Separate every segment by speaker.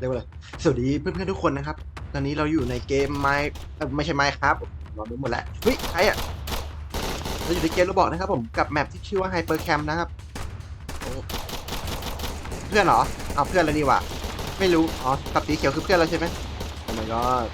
Speaker 1: เรียกว่าอะไรสวัสดีเพื่อนๆทุกคนนะครับ ตอนนี้เราอยู่ในเกมไมค์ไม่ใช่ไมค์ครับเราดูหมดแล้วเฮ้ยใครอะเราอยู่ในเกมเราบอกนะครับผมกับแมปที่ชื่อว่า Hyper Camp นะครับเพื่อนเหรอเอาเพื่อนแล้วนี่ว่ะไม่รู้อ๋อกับสีเขียวคือเพื่อนเราใช่ไหมโอ้ my god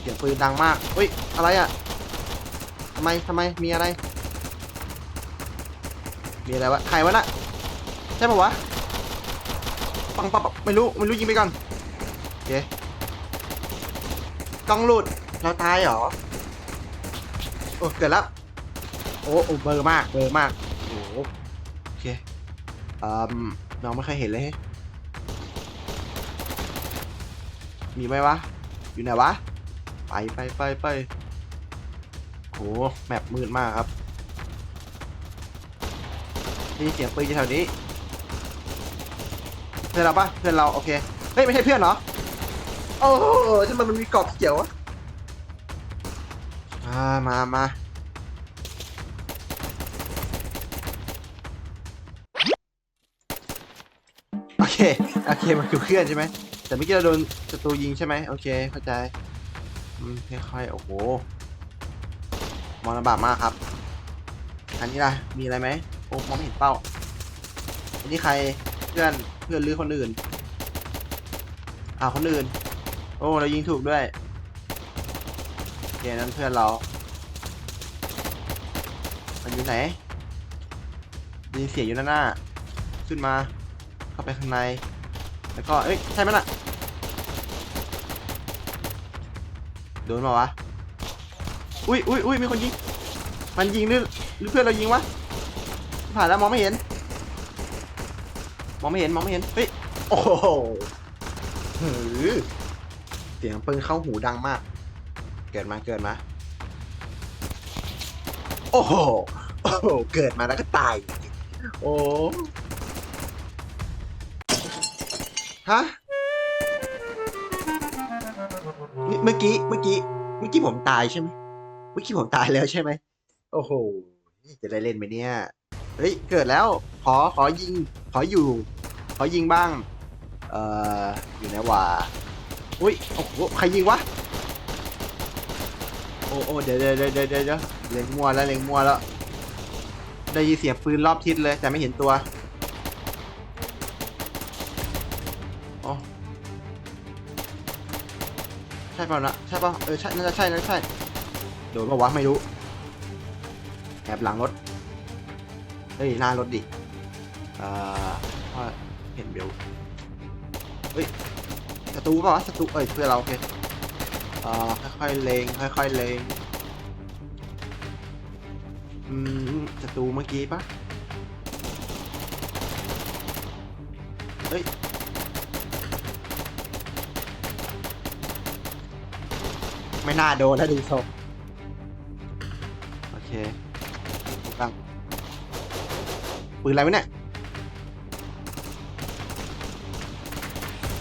Speaker 1: เสียงปืนดังมากเฮ้ยอะไรอะทำไมทำไมมีอะไร มีอะไรวะใครวะน่ะใช่ปะวะ ปังปังปังไม่รู้ไม่รู้ยิงไปก่อนโอเคกล้องหลุดเราตายเหรอโอ้เกิดแล้วโอ้โอ้เบลอร์มากเบลอร์มากโอ้โหโอเคอืมน้องไม่เคยเห็นเลยมีไหมวะ อยู่ไหนวะ ไปไปไปไปโหแมปมืดมากครับได้ยินเสียงปืนอยู่แถวนี้เพื่อนเราปะเพื่อนเราโอเคเฮ้ยไม่ใช่เพื่อนเหรอโอ้ทำไมมันมีกรอบเขียววะอ่ามามาโอเคโอเคมันคือเพื่อนใช่ไหมแต่เมื่อกี้เราโดนศัตรูยิงใช่ไหมโอเคเข้าใจอืมค่อยๆโอ้โหมองลบากมากครับ อันนี้ล่ะมีอะไรไหมโอ้มองไม่เห็นเป้าอันนี้ใคร พื่อนเพื่อนหรือคนอื่นอ่าคนอื่น โอ้เรายิงถูกด้วยโอเคนั้นเพื่อนเรามันอยู่ไหนยินเสียงอยู่ด้านหน้า ขึ้นมา เข้าไปข้างใน แล้วก็เอ้ยใช่ไหมยน่ะโดนมาวะ อุ้ยอุ้ยอุ้ยมีคนยิง มันยิงหรือหรือเพื่อนเรายิงวะผ่านแล้วมองไม่เห็น มองไม่เห็นมองไม่เห็นเฮ้ยโอ้โหหือเสียงปืนเข้าหูดังมาก เกิดมาเกิดมาโอ้โหโอ้โหเกิดมาแล้วก็ตาย โอ้ฮะเมื่อกี้เมื่อกี้เมื่อกี้ผมตายใช่ไหมเมื่อกี้ผมตายแล้วใช่ไหมโอ้โหจะได้เล่นไหมเนี่ย เฮ้ย เกิดแล้ว ขอ ขอยิง ขออยู่ ขอยิงบ้าง เอ่อ อยู่ไหนวะ อุ้ย โอ้โห ใครยิงวะ โอ้โอ้เดี๋ยวเดี๋ยวเดี๋ยวเดี๋ยวเดี๋ยวเล็งมัวแล้ว เล็งมัวแล้ว ได้ยินเสียงปืนรอบทิศเลย แต่ไม่เห็นตัวโอ้ใช่เปล่านะ ใช่เปล่าเออ ใช่ น่าจะใช่น่าจะใช่ โดนปะวะ ไม่รู้ แอบหลังรถ เฮ้ยหน้ารถดิเอ่อเห็นเบลเฮ้ยศัตรูเปล่าวะศัตรูเอ้ยเพื่อเราโอเคเอ่อค่อยๆเลงค่อยๆเลงอืมศัตรูเมื่อกี้ปะเฮ้ยไม่น่าโดนแล้วดูทรงโอเค ปืนอะไรวะเนี่ย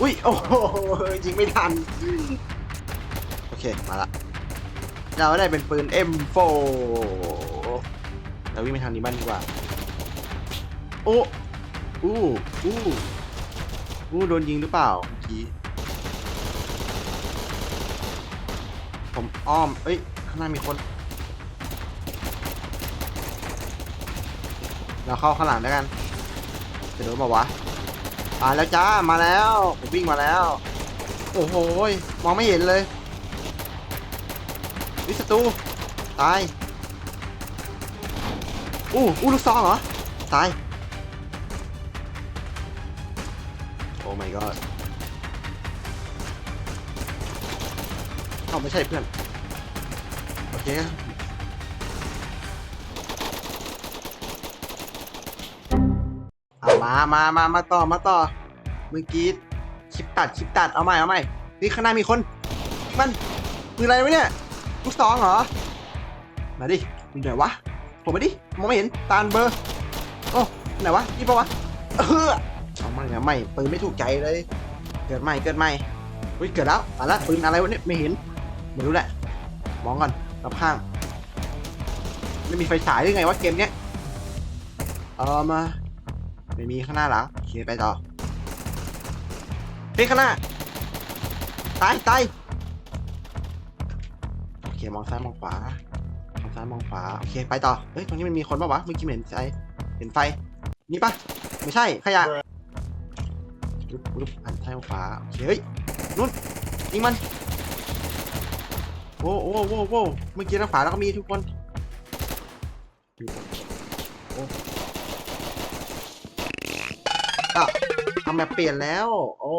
Speaker 1: อุ้ย โอ้โหยิงไม่ทัน โอเค มาละ เราได้เป็นปืน M4 เราวิ่งไปทางนี้บ้างดีกว่า โอ้อู้อู้อู้โดนยิงหรือเปล่าเมื่อกี้ ผมอ้อม เอ้ย ข้างหน้ามีคน เราเข้าข้างหลังแล้วกันจะโดนมาวะมาแล้วจ้ามาแล้วผมวิ่งมาแล้ว โอ้โหมองไม่เห็นเลยวิศตูตายอู้อู้ลูกซองเหรอตายโอ้ my god เอาไม่ใช่เพื่อนโอเค มามามามาต่อมาต่อเมื่อกี้คลิปตัดคลิปตัดเอาใหม่เอาใหม่นี่ข้างหน้ามีคน มันปืนอะไรวะเนี่ยลูกซองเหรอมาดิอยู่ไหนวะผมมาดิมองไม่เห็นตาลเบอร์โอ้ไหนวะนี่ปะวะเออเอามาเนี่ยไม่ปืนไม่ถูกใจเลย เกิดใหม่เกิดใหม่อุ้ยเกิดแล้วมาละปืนอะไรวะเนี่ยไม่เห็นไม่รู้แหละมองก่อนรอบข้างไม่มีไฟฉายหรือไงวะเกมเนี้ยเอามา ไม่มีข้างหน้าหลังโอเคไปต่อเฮ้ยข้างหน้า ตายตายโอเคมองซ้ายมองขวามองซ้ายมองขวา โอเคไปต่อ เฮ้ย ตรงนี้มันมีคนปะวะ เมื่อกี้เห็นไฟเห็นไฟ นี่ปะไม่ใช่ ขยะปุ๊บปุ๊บหันซ้ายมองขวา โอเค เฮ้ย นู่นยิงมันโอ้โอ้โอ้โอ้เมื่อกี้ทางขวาแล้วก็มีทุกคน โอ้ อะทำแบบเปลี่ยนแล้ว โอ้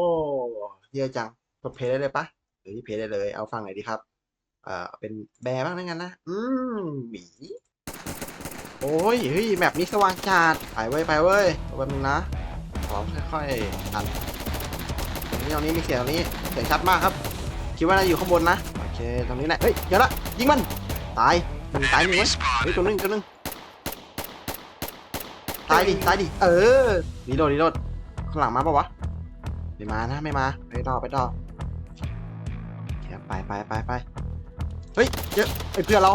Speaker 1: เยอะจังกดเพลย์ได้เลยปะหรือที่เพลย์ได้เลย เอาฟังหน่อยดีครับ เอ่อเป็นแบร์บ้างนั่นกันนะ อืมหมีโอ้ยเฮ้ยแบบนี้สว่างจัดไปเว้ยไปเว้ยเอาแป๊บนึงนะขอค่อยๆทันตรงนี้ตรงนี้มีเสียงตรงนี้เสียงชัดมากครับ คิดว่าน่าอยู่ข้างบนนะโอเคตรงนี้แหละเฮ้ยเดี๋ยวละยิงมันตายหนึ่งตายหนึ่งไว้เฮ้ยตัวหนึงตัวหนึงตายดิตายดิเออรีโหลดรีโหลด ข้างหลังมาปะวะ ไม่มานะไม่มา ไปต่อไปต่อไปไปไปไปเฮ้ยเยอะไอ้ยเพื่อนเรา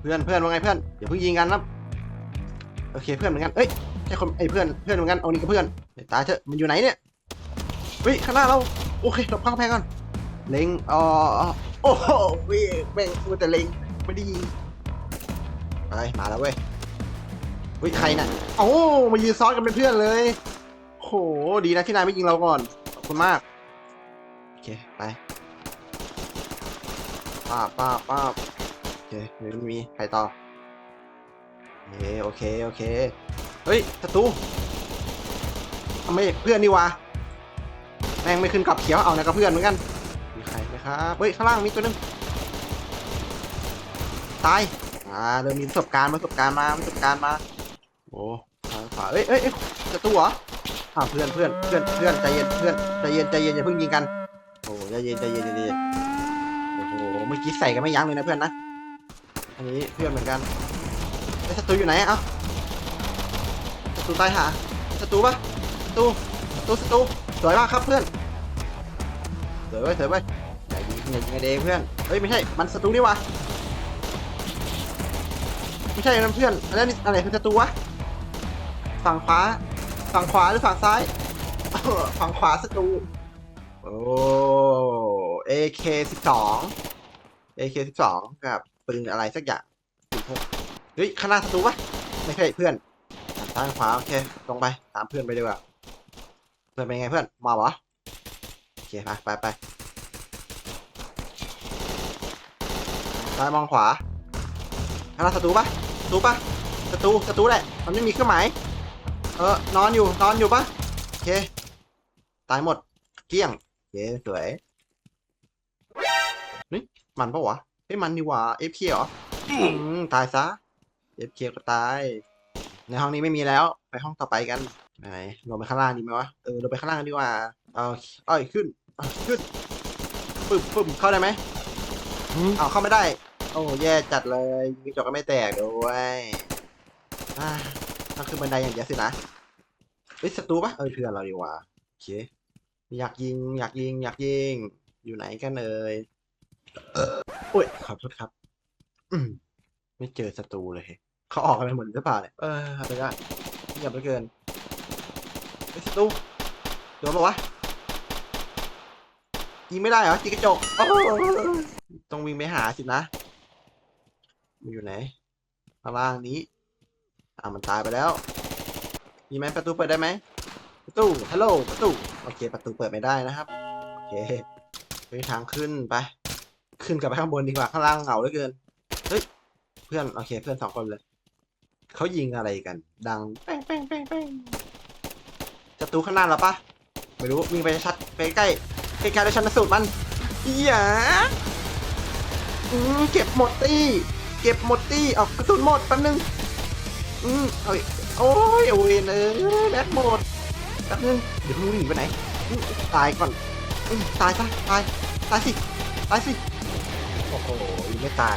Speaker 1: เพื่อนเพื่อนว่าไงเพื่อนอย่าเพิ่งยิงกันนะโอเคเพื่อนเหมือนกันเอ้ยใช่คนไอ้เพื่อนเพื่อนเหมือนกันเอานี่ก็เพื่อนตายเถอะมันอยู่ไหนเนี่ยเฮ้ยข้างหน้าเราโอเคหลบข้างแพงก่อนเล็งอ๋อโอ้โหเว้ยแม่งมัวแต่เล็งไม่ได้ยิงไปมาแล้วเว้ยเฮ้ยใครน่ะโอ้มายืนซ้อนกันเป็นเพื่อนเลย โห ดีนะที่นายไม่ยิงเราก่อน ขอบคุณมาก โอเค ไปป้าป้าป้าโอเคไม่มี ใครต่อโอเคโอเค โอเค เฮ้ยศัตรูทำไมเพื่อนนี่วะ แม่งไม่ขึ้นกับเขียว เอานะกับเพื่อนเหมือนกัน มีใครไหมครับ เฮ้ย ข้างล่างมีตัวนึง ตาย อ่า เริ่มมีประสบการณ์ประสบการณ์มาประสบการณ์มา โอ้ทางขวาเอ้ยเอ้ยเอ้ยศัตรูเหรอ อ่าเพื่อนเพื่อนเพื่อนเพื่อนใจเย็นเพื่อนใจเย็นใจเย็นอย่าเพิ่งยิงกัน โอ้ใจเย็นใจเย็นใจเย็นโอ้โหเมื่อกี้ใส่กันไม่ยั้งเลยนะเพื่อนนะอันนี้เพื่อนเหมือนกันไอ้ศัตรูอยู่ไหนอะเอ้าศัตรูตายหาศัตรูปะศัตรูศัตรูศัตรูสวยมากครับเพื่อนสวยไว้สวยไว้ยอย่ายิงอย่ายิงไอเดงเพื่อนเฮ้ยไม่ใช่มันศัตรูนี่วะไม่ใช่นั่นเพื่อนอันนั้นนี่อะไรคือศัตรูวะฝั่งขวา ฝั่งขวาหรือฝั่งซ้าย ฝั่งขวาศัตรูโอ้ AK สิบสอง AK สิบสองกับปืนอะไรสักอย่างเฮ้ยข้างหน้าศัตรูปะไม่ใช่เพื่อนทางขวาโอเคตรงไปตามเพื่อนไปดีกว่าเพื่อนเป็นไงเพื่อนมาเหรอโอเคไปไปไปซ้ายมองขวาข้างหน้าศัตรูปะศัตรูปะศัตรูศัตรูแหละมันไม่มีเครื่องหมาย เออนอนอยู่นอนอยู่ปะโอเค ตายหมดเกลี้ยงโอเคสวยนี่มันปะวะเฮ้ยมันดีกว่า FK เหรออืมตายซะ FK ก็ตาย ในห้องนี้ไม่มีแล้ว ไปห้องต่อไปกันไหนลงไปข้างล่างดีไหมวะเออลงไปข้างล่างกันดีกว่าเอาเอ้ยขึ้นเอาขึ้นปึ้มปึ้มเข้าได้ไหมเอาเข้าไม่ได้ โอ้แย่จัดเลยยิงกระจกก็ไม่แตกด้วย อ่าต้องขึ้นบันไดอย่างเดียวสินะเฮ้ยศัตรูปะเออเพื่อนเราดีกว่าโอเคอยากยิง อยากยิง อยากยิง อยู่ไหนกันเอ่ยโอ้ยขอโทษครับ อืมไม่เจอศัตรูเลยเขาออกกันไปหมดหรือเปล่าเนี่ยเออไปได้เงียบเหลือเกินไอ้ยศัตรูโดนปะวะยิงไม่ได้เหรอจิกกระจกโอ้โหต้องวิ่งไปหาสินะมันอยู่ไหนข้างล่างนี้ อ่ามันตายไปแล้วมีไหมประตูเปิดได้ไหมประตูฮัลโหลประตูโอเค ประตูเปิดไม่ได้นะครับโอเคไปทางขึ้นไป ขึ้นกลับไปข้างบนดีกว่าข้างล่างเหงาเหลือเกินเฮ้ยเพื่อนโอเคเพื่อนสองคนเลยเขายิงอะไรกัน ดังแป้งแป้งแป้งแป้งศัตรูข้างหน้าเราปะไม่รู้วิ่งไปชัดไปใกล้ใกล้ๆแล้วชันสูตรมันอย่าอืมเก็บหมดตี้ เก็บหมดตี้เอากระสุนหมดแป๊บนึง อืมเอ้ยโอ้ยโอ้ยเออแบตหมดแป๊บนึงเดี๋ยวมึงหนีไปไหนอืมตายก่อนอืมตายซะตาย ตายสิ ตายสิ โอ้โหยังไม่ตาย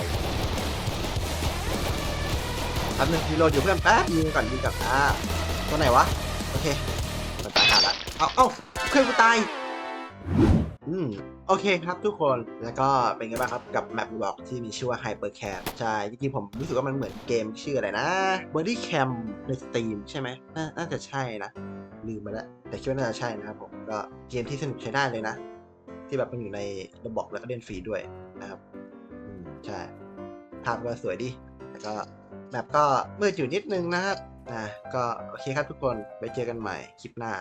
Speaker 1: แป๊บนึงรีโหลดอยู่เพื่อนแป๊บยิงก่อนยิงก่อนอ่าตัวไหนวะ โอเค มันตายหาละ เอาเอ้าเพื่อนกูตาย โอเคครับทุกคนแล้วก็เป็นไงบ้างครับกับแมปบอกที่มีชื่อว่า Hypercam ใช่จริงๆผมรู้สึกว่ามันเหมือนเกมชื่ออะไรนะ Body Cam ใน Steam ใช่ไหมน,น่าจะใช่นะลืมไปแล้วแต่คิดว่าน่าจะใช่นะครับผมก็เกมที่สนุกใช้ได้เลยนะ ที่แบบมันอยู่ในระบบแล้วก็เล่นฟรีด้วยนะครับอืมใช่ภาพก็สวยดีแล้วก็แบบก็มืดอยู่นิดนึงนะครับอ่าก็โอเคครับทุกคนไปเจอกันใหม่คลิปหน้า